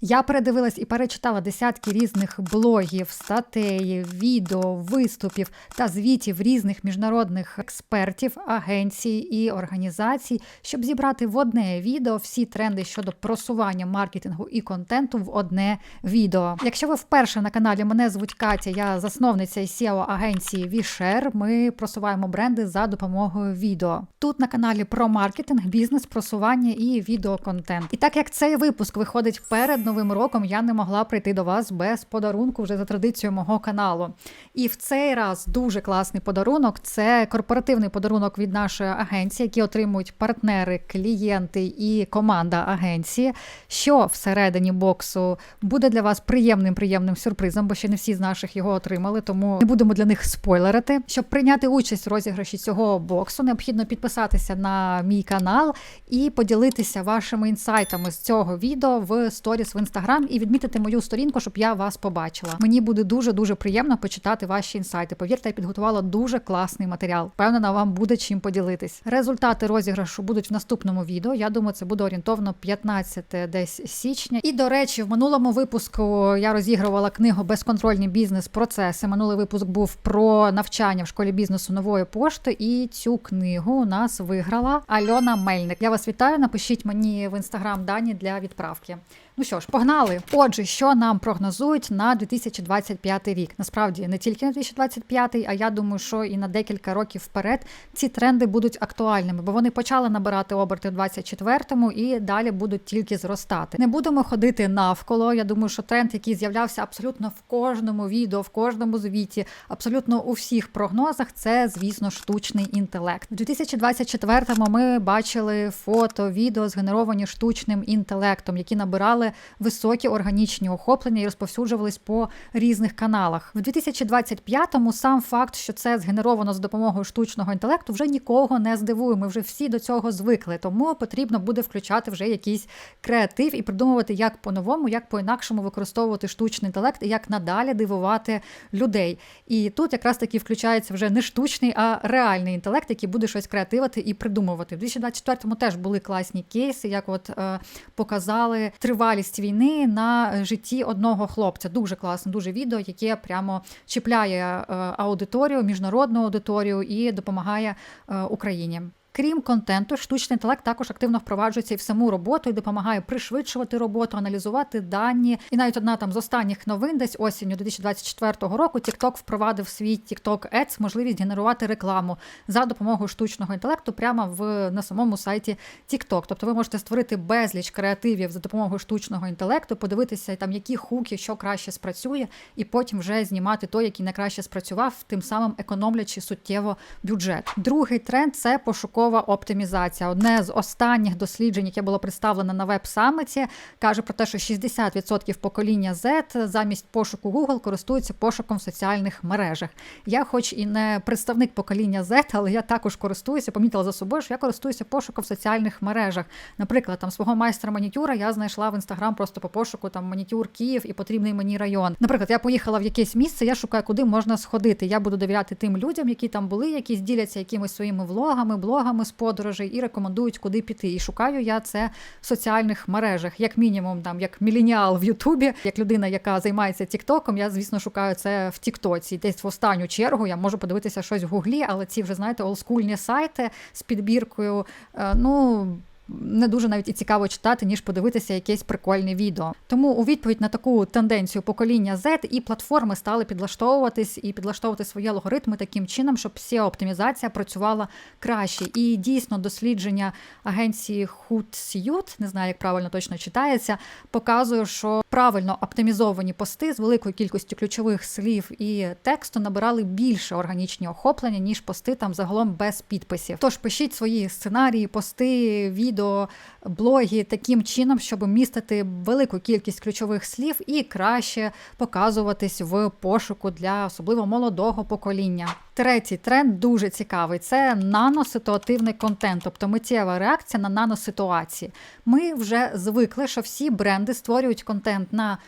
Я передивилась і перечитала десятки різних блогів, статей, відео, виступів та звітів різних міжнародних експертів, агенцій і організацій, щоб зібрати в одне відео всі тренди щодо просування маркетингу і контенту в одне відео. Якщо ви вперше на каналі мене звуть Катя, я засновниця і SEO агенції VShare, Ми просуваємо бренди за допомогою відео. Тут на каналі про маркетинг, бізнес, просування і відеоконтент. І так як цей випуск виходить перед новим роком я не могла прийти до вас без подарунку вже за традицією мого каналу. І в цей раз дуже класний подарунок. Це корпоративний подарунок від нашої агенції, які отримують партнери, клієнти і команда агенції. Що всередині боксу буде для вас приємним приємним сюрпризом, бо ще не всі з наших його отримали, тому не будемо для них спойлерити. Щоб прийняти участь в розіграші цього боксу, необхідно підписатися на мій канал і поділитися вашими інсайтами з цього відео в сторіс інстаграм і відмітити мою сторінку, щоб я вас побачила. Мені буде дуже дуже приємно почитати ваші інсайти. Повірте, я підготувала дуже класний матеріал. Впевнена, вам буде чим поділитись. Результати розіграшу будуть в наступному відео. Я думаю, це буде орієнтовно 15 десь січня. І до речі, в минулому випуску я розігрувала книгу Безконтрольні бізнес-процеси. Минулий випуск був про навчання в школі бізнесу нової пошти. І цю книгу у нас виграла Альона Мельник. Я вас вітаю. Напишіть мені в інстаграм дані для відправки. Ну що ж, погнали. Отже, що нам прогнозують на 2025 рік? Насправді не тільки на 2025, а я думаю, що і на декілька років вперед ці тренди будуть актуальними, бо вони почали набирати оберти в 24-му і далі будуть тільки зростати. Не будемо ходити навколо. Я думаю, що тренд, який з'являвся абсолютно в кожному відео, в кожному звіті, абсолютно у всіх прогнозах, це звісно штучний інтелект. У 2024-му ми бачили фото, відео згенеровані штучним інтелектом, які набирали високі органічні охоплення і розповсюджувались по різних каналах. В 2025-му сам факт, що це згенеровано з допомогою штучного інтелекту, вже нікого не здивує. Ми вже всі до цього звикли. Тому потрібно буде включати вже якийсь креатив і придумувати, як по-новому, як по-інакшому використовувати штучний інтелект і як надалі дивувати людей. І тут якраз таки включається вже не штучний, а реальний інтелект, який буде щось креативити і придумувати. В 2024-му теж були класні кейси, як от е, показали тривалі тривалість війни на житті одного хлопця. Дуже класне, дуже відео, яке прямо чіпляє е, аудиторію, міжнародну аудиторію і допомагає е, Україні. Крім контенту, штучний інтелект також активно впроваджується і в саму роботу і допомагає пришвидшувати роботу, аналізувати дані. І навіть одна там з останніх новин, десь осінню 2024 року, TikTok впровадив свій TikTok Ads можливість генерувати рекламу за допомогою штучного інтелекту прямо в на самому сайті TikTok. Тобто ви можете створити безліч креативів за допомогою штучного інтелекту, подивитися там, які хуки, що краще спрацює, і потім вже знімати той, який найкраще спрацював, тим самим економлячи суттєво бюджет. Другий тренд це пошуково пошукова оптимізація. Одне з останніх досліджень, яке було представлено на веб-саміті, каже про те, що 60% покоління Z замість пошуку Google користуються пошуком в соціальних мережах. Я, хоч і не представник покоління Z, але я також користуюся, помітила за собою, що я користуюся пошуком в соціальних мережах. Наприклад, там свого майстра манікюра я знайшла в інстаграм просто по пошуку там манікюр Київ і потрібний мені район. Наприклад, я поїхала в якесь місце, я шукаю, куди можна сходити. Я буду довіряти тим людям, які там були, які діляться якимись своїми влогами, блогами блогами з подорожей і рекомендують, куди піти. І шукаю я це в соціальних мережах, як мінімум, там як міленіал в Ютубі, як людина, яка займається Тіктоком. Я, звісно, шукаю це в Тіктоці. Десь в останню чергу я можу подивитися щось в Гуглі, але ці вже знаєте олдскульні сайти з підбіркою. Е, ну не дуже навіть і цікаво читати, ніж подивитися якесь прикольне відео. Тому у відповідь на таку тенденцію покоління Z і платформи стали підлаштовуватись і підлаштовувати свої алгоритми таким чином, щоб seo оптимізація працювала краще. І дійсно дослідження агенції Hootsuite, не знаю, як правильно точно читається, показує, що правильно оптимізовані пости з великою кількістю ключових слів і тексту набирали більше органічні охоплення, ніж пости там загалом без підписів. Тож пишіть свої сценарії, пости, відео відео, блоги таким чином, щоб містити велику кількість ключових слів і краще показуватись в пошуку для особливо молодого покоління. Третій тренд дуже цікавий це наноситуативний контент, тобто миттєва реакція на наноситуації. Ми вже звикли, що всі бренди створюють контент на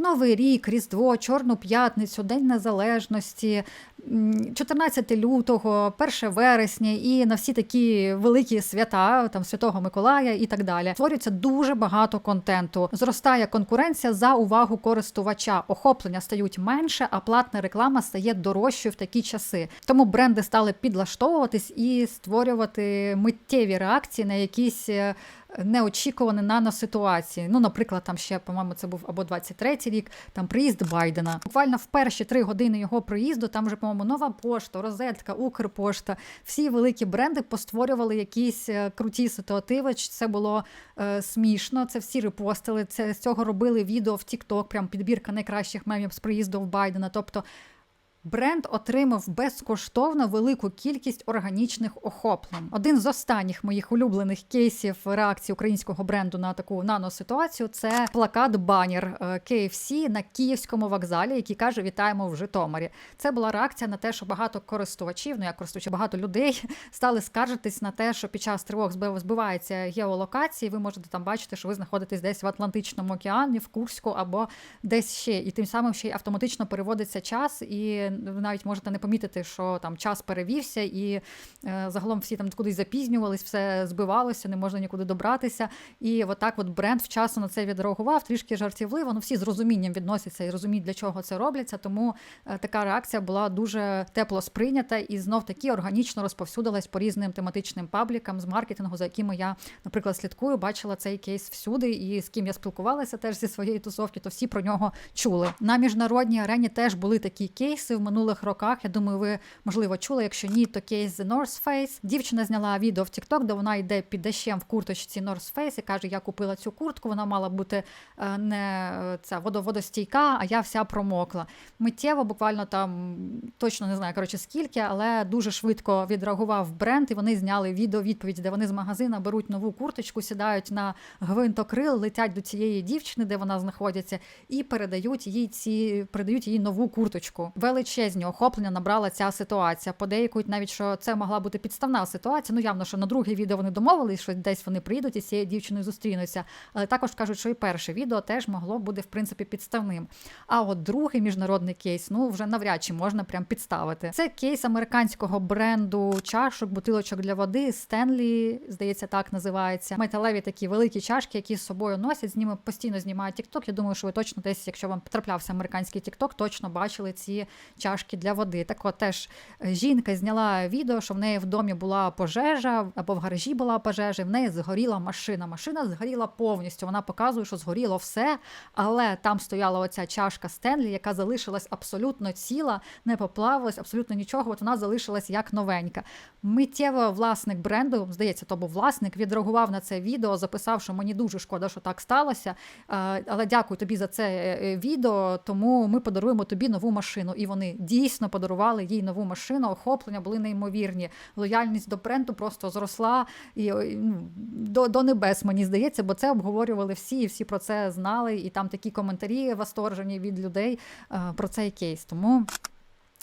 Новий рік, Різдво, Чорну п'ятницю, День Незалежності, 14 лютого, 1 вересня і на всі такі великі свята, там Святого Миколая і так далі. Створюється дуже багато контенту. Зростає конкуренція за увагу користувача. Охоплення стають менше, а платна реклама стає дорожчою в такі часи. Тому бренди стали підлаштовуватись і створювати миттєві реакції на якісь. Неочікувані наноситуації. Ну, наприклад, там ще, по-моєму, це був або 23-й рік, там приїзд Байдена. Буквально в перші три години його приїзду, там вже, по-моєму, нова пошта, розетка, Укрпошта. Всі великі бренди постворювали якісь е, круті ситуативи. Це було е, смішно. Це всі репостили. Це з цього робили відео в TikTok, прям підбірка найкращих мемів з приїзду в Байдена. Тобто Бренд отримав безкоштовно велику кількість органічних охоплень. Один з останніх моїх улюблених кейсів реакції українського бренду на таку наноситуацію це плакат банір е, KFC на київському вокзалі, який каже: Вітаємо в Житомирі. Це була реакція на те, що багато користувачів, ну як користувачів, багато людей стали скаржитись на те, що під час тривог збив- збиваються геолокації. Ви можете там бачити, що ви знаходитесь десь в Атлантичному океані, в Курську або десь ще, і тим самим ще й автоматично переводиться час, і ви навіть можете не помітити, що там час перевівся, і е, загалом всі там кудись запізнювались, все збивалося, не можна нікуди добратися. І отак, от бренд вчасно на це відреагував, трішки жартівливо. Ну всі з розумінням відносяться і розуміють, для чого це робляться. Тому е, така реакція була дуже тепло сприйнята і знов таки органічно розповсюдилась по різним тематичним паблікам з маркетингу, за якими я, наприклад, слідкую, бачила цей кейс всюди, і з ким я спілкувалася теж зі своєї тусовки, то всі про нього чули. На міжнародній арені теж були такі кейси в минулих роках. Я думаю, ви можливо чули. Якщо ні, то кейс The North Face. Дівчина зняла відео в TikTok, де вона йде під дощем в курточці North Face і каже: Я купила цю куртку. Вона мала бути е, не е, ця водо- водостійка, а я вся промокла. Миттєво, буквально там точно не знаю коротше скільки, але дуже швидко відреагував бренд, і вони зняли відео відповідь, де вони з магазина беруть нову курточку, сідають на гвинтокрил, летять до цієї дівчини, де вона знаходиться, і передають їй ці передають їй нову курточку. Величезні охоплення набрала ця ситуація. Подейкують навіть, що це могла бути підставна ситуація. Ну явно, що на друге відео вони домовились, що десь вони приїдуть і з цією дівчиною зустрінуться. Але також кажуть, що і перше відео теж могло бути в принципі підставним. А от другий міжнародний кейс, ну вже навряд чи можна прям підставити. Це кейс американського бренду чашок, бутилочок для води. Стенлі, здається, так називається. Металеві такі великі чашки, які з собою носять. З ними постійно знімають TikTok. Я думаю, що ви точно десь, якщо вам траплявся американський TikTok, точно бачили ці чашки для води. Так от теж е, жінка зняла відео, що в неї в домі була пожежа або в гаражі була пожежа, і в неї згоріла машина. Машина згоріла повністю. Вона показує, що згоріло все, але там стояла оця чашка Стенлі, яка залишилась абсолютно ціла, не поплавилась, абсолютно нічого. От вона залишилась як новенька. Миттєво власник бренду, здається, то був власник, відреагував на це відео, записав, що мені дуже шкода, що так сталося. е, Але дякую тобі за це е, відео. Тому ми подаруємо тобі нову машину. І вони дійсно подарували їй нову машину. Охоплення були неймовірні. Лояльність до бренду просто зросла і ну, до, до небес, мені здається, бо це обговорювали всі, і всі про це знали. І там такі коментарі восторжені від людей е, про цей кейс. Тому.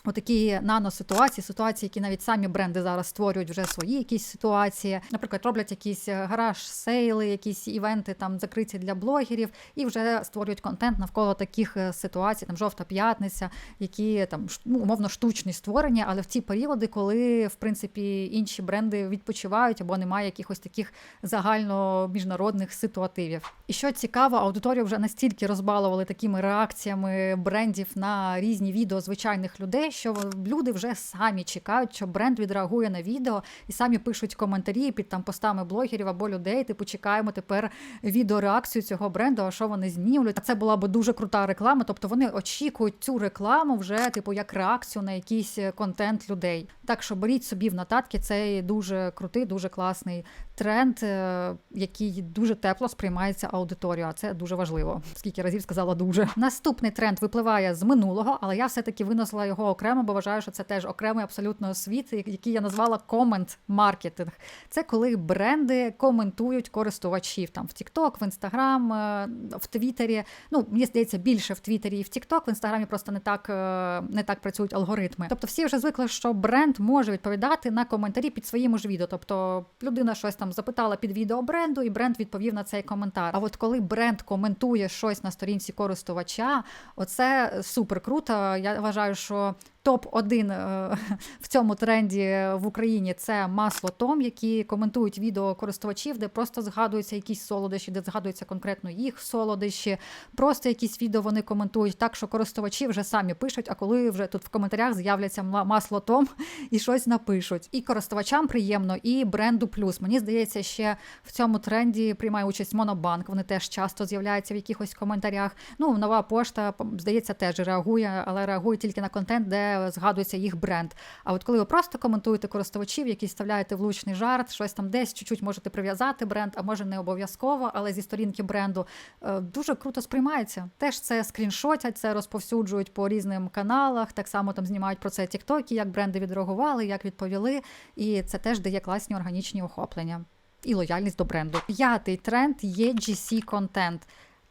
Отакі наноситуації, ситуації, які навіть самі бренди зараз створюють вже свої якісь ситуації. Наприклад, роблять якісь е, гараж-сейли, якісь івенти там закриті для блогерів, і вже створюють контент навколо таких е, ситуацій, там жовта п'ятниця, які там ну, умовно штучні створені, але в ті періоди, коли в принципі інші бренди відпочивають або немає якихось таких загально міжнародних ситуативів. І що цікаво, аудиторію вже настільки розбалували такими реакціями брендів на різні відео звичайних людей, що люди вже самі чекають, що бренд відреагує на відео і самі пишуть коментарі під там постами блогерів або людей. Типу, чекаємо тепер відеореакцію цього бренду, а що вони знімлять. А це була б дуже крута реклама. Тобто вони очікують цю рекламу вже, типу, як реакцію на якийсь е, контент людей. Так що беріть собі в нотатки цей дуже крутий, дуже класний тренд, е, який дуже тепло сприймається аудиторією. А це дуже важливо. Скільки разів сказала дуже. Наступний тренд випливає з минулого, але я все-таки виносила його окремо окремо, бо вважаю, що це теж окремий абсолютно світ, який я назвала комент маркетинг. Це коли бренди коментують користувачів там в TikTok, в Instagram, е, в Твіттері. Ну мені здається, більше в Твіттері і в TikTok, в інстаграмі просто не так е, не так працюють алгоритми. Тобто, всі вже звикли, що бренд може відповідати на коментарі під своїм ж відео. Тобто людина щось там запитала під відео бренду, і бренд відповів на цей коментар. А от коли бренд коментує щось на сторінці користувача, оце супер круто. Я вважаю, що Топ-1 е, в цьому тренді в Україні це масло Том, які коментують відео користувачів, де просто згадуються якісь солодощі, де згадуються конкретно їх солодощі. Просто якісь відео вони коментують так, що користувачі вже самі пишуть. А коли вже тут в коментарях з'являться масло Том і щось напишуть. І користувачам приємно, і бренду плюс. Мені здається, ще в цьому тренді приймає участь Монобанк. Вони теж часто з'являються в якихось коментарях. Ну, нова пошта здається, теж реагує, але реагує тільки на контент, де згадується їх бренд. А от коли ви просто коментуєте користувачів, які вставляєте влучний жарт, щось там десь чуть-чуть можете прив'язати бренд, а може не обов'язково, але зі сторінки бренду е, дуже круто сприймається. Теж це скріншотять, це розповсюджують по різним каналах. Так само там знімають про це тіктоки, як бренди відреагували, як відповіли. І це теж дає класні органічні охоплення. І лояльність до бренду. П'ятий тренд є GC контент.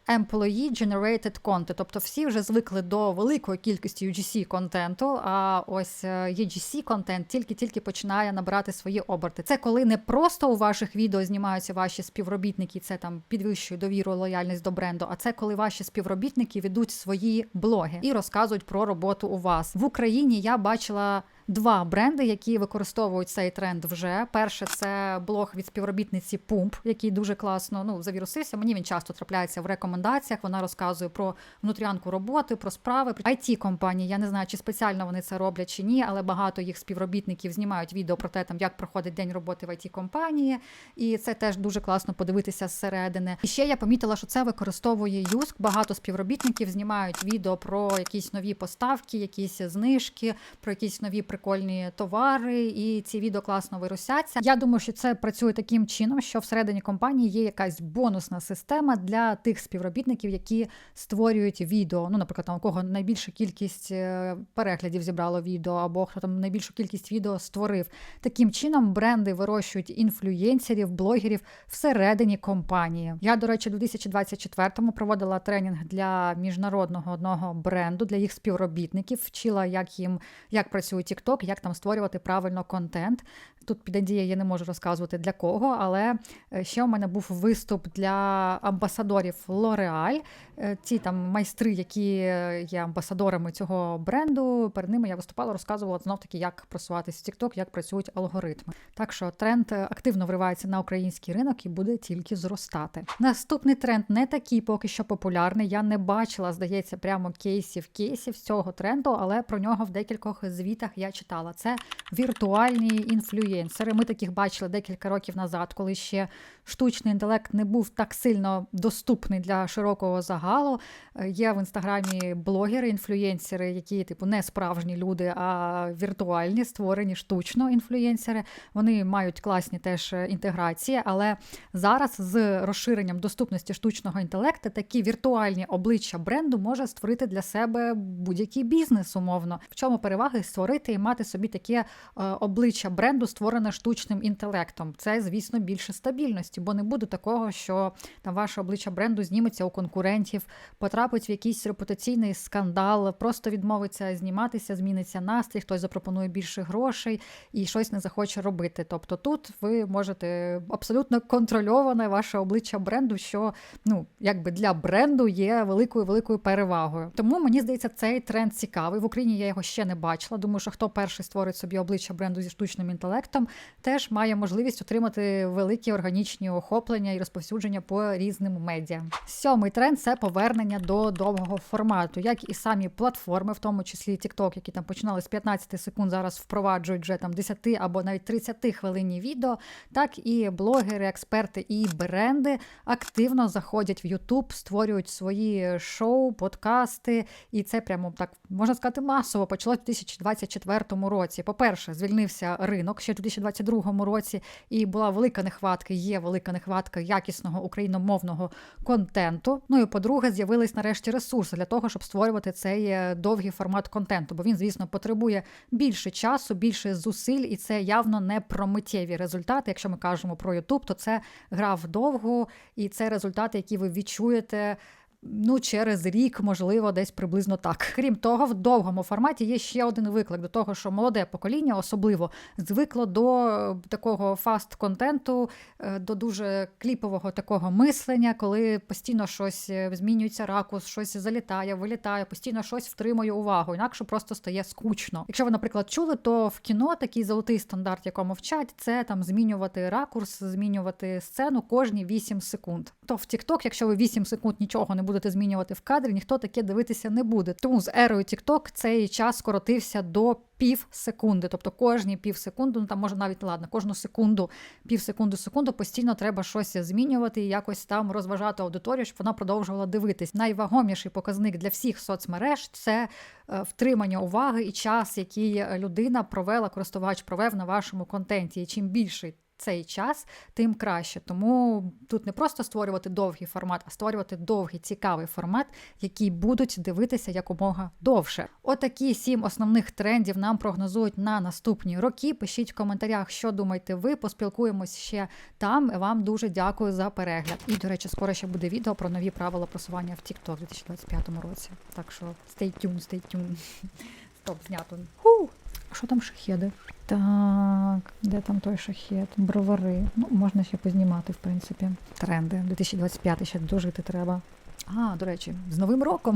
Employee Generated Content, тобто всі вже звикли до великої кількості UGC контенту. А ось UGC контент тільки-тільки починає набирати свої оберти. Це коли не просто у ваших відео знімаються ваші співробітники, це там підвищує довіру, лояльність до бренду. А це коли ваші співробітники ведуть свої блоги і розказують про роботу у вас в Україні. Я бачила два бренди, які використовують цей тренд вже. Перше це блог від співробітниці Pump, який дуже класно ну, завірусився. Мені він часто трапляється в рекомендаціях. Вона розказує про внутрянку роботи, про справи. it компанії. Я не знаю, чи спеціально вони це роблять чи ні, але багато їх співробітників знімають відео про те, там як проходить день роботи в it компанії, і це теж дуже класно подивитися зсередини. І ще я помітила, що це використовує Юск. Багато співробітників знімають відео про якісь нові поставки, якісь знижки, про якісь нові прикольні товари, і ці відео класно вирусяться. Я думаю, що це працює таким чином, що всередині компанії є якась бонусна система для тих співробітників, які створюють відео. Ну, наприклад, там у кого найбільша кількість е, переглядів зібрало відео, або хто там найбільшу кількість відео створив. Таким чином бренди вирощують інфлюєнсерів, блогерів всередині компанії. Я, до речі, у 2024-му проводила тренінг для міжнародного одного бренду для їх співробітників, вчила, як їм як працює TikTok, TikTok, як там створювати правильно контент. Тут під я не можу розказувати для кого, але е, ще у мене був виступ для амбасадорів L'Oreal. Е, ці там майстри, які є амбасадорами цього бренду. Перед ними я виступала, розказувала знов таки, як просуватися в TikTok, як працюють алгоритми. Так що тренд активно вривається на український ринок і буде тільки зростати. Наступний тренд не такий поки що популярний. Я не бачила, здається, прямо кейсів кейсів з цього тренду, але про нього в декількох звітах я читала. Це віртуальні інфлюєнсери. Ми таких бачили декілька років назад, коли ще штучний інтелект не був так сильно доступний для широкого загалу. Е, є в інстаграмі блогери, інфлюєнсери, які, типу, не справжні люди, а віртуальні, створені штучно інфлюєнсери. Вони мають класні теж е, інтеграції, але зараз з розширенням доступності штучного інтелекту такі віртуальні обличчя бренду може створити для себе будь-який бізнес, умовно. В чому переваги створити і мати собі таке е, обличчя бренду, створене штучним інтелектом. Це, звісно, більше стабільності, бо не буде такого, що там ваше обличчя бренду зніметься у конкурентів, потрапить в якийсь репутаційний скандал, просто відмовиться зніматися, зміниться настрій, хтось запропонує більше грошей і щось не захоче робити. Тобто тут ви можете абсолютно контрольоване ваше обличчя бренду, що ну якби для бренду є великою великою перевагою. Тому мені здається, цей тренд цікавий. В Україні я його ще не бачила. Думаю, що хто перший створить собі обличчя бренду зі штучним інтелектом, теж має можливість отримати великі органічні охоплення і розповсюдження по різним медіа. Сьомий тренд це повернення до довгого формату, як і самі платформи, в тому числі TikTok, які там починали з 15 секунд, зараз впроваджують вже там 10 або навіть 30 хвилинні відео, так і блогери, експерти і бренди активно заходять в YouTube, створюють свої шоу, подкасти, і це прямо так можна сказати масово почалось в 2024 році. По-перше, звільнився ринок ще в 2022 році, і була велика нехватка, є велика велика нехватка якісного україномовного контенту. Ну і по-друге, з'явились нарешті ресурси для того, щоб створювати цей е, довгий формат контенту. Бо він, звісно, потребує більше часу, більше зусиль, і це явно не про миттєві результати. Якщо ми кажемо про YouTube, то це гра вдовго, і це результати, які ви відчуєте. Ну, через рік, можливо, десь приблизно так. Крім того, в довгому форматі є ще один виклик до того, що молоде покоління особливо звикло до е, такого фаст-контенту, до дуже кліпового такого мислення, коли постійно щось е, змінюється ракурс, щось залітає, вилітає, постійно щось втримує увагу, інакше просто стає скучно. Якщо ви, наприклад, чули, то в кіно такий золотий стандарт, якому вчать, це там змінювати ракурс, змінювати сцену кожні 8 секунд. То в TikTok, якщо ви 8 секунд нічого не будете змінювати в кадрі, ніхто таке дивитися не буде. Тому з ерою TikTok цей час скоротився до пів секунди. Тобто кожні пів секунди, ну там може навіть ладно, кожну секунду, пів секунди, секунду постійно треба щось змінювати і якось там розважати аудиторію, щоб вона продовжувала дивитись. Найвагоміший показник для всіх соцмереж це е, втримання уваги і час, який людина провела, користувач провев на вашому контенті. І чим більший цей час, тим краще. Тому тут не просто створювати довгий формат, а створювати довгий цікавий формат, який будуть дивитися якомога довше. Отакі сім основних трендів нам прогнозують на наступні роки. Пишіть в коментарях, що думаєте ви. Поспілкуємось ще там. Вам дуже дякую за перегляд. І, до речі, скоро ще буде відео про нові правила просування в TikTok у 2025 році. Так що stay tuned, stay tuned. Стоп, знято. Ху! Що там шахеди? Так, де там той шахет? Бровари. Ну, можна ще познімати, в принципі. Тренди. 2025 ще дожити треба. А, до речі, з Новим роком!